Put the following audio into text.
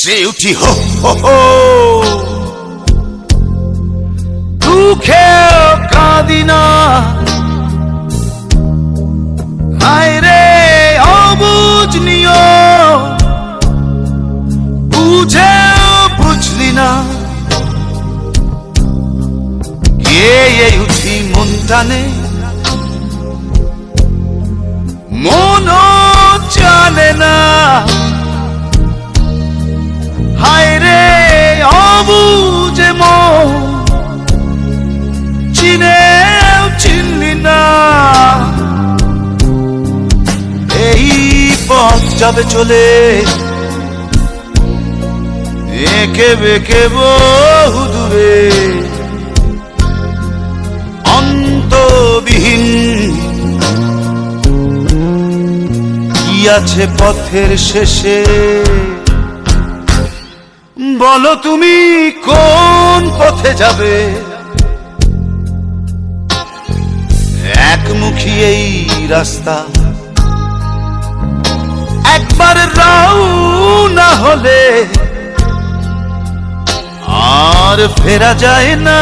হেসে উঠি হো হো হো। দুঃখেও কাঁদি না। হায় রে অবুঝ নিও। বুঝেও বুঝলি না। গেয়ে উঠি মন টানে? এই পথ যাবে চলে। একে বেঁকে বহু দূরে। অন্তবিহীন কি আছে পথের শেষে? বলো তুমি কোন পথে যাবে? একমুখী এই রাস্তা ফেরা যায় না।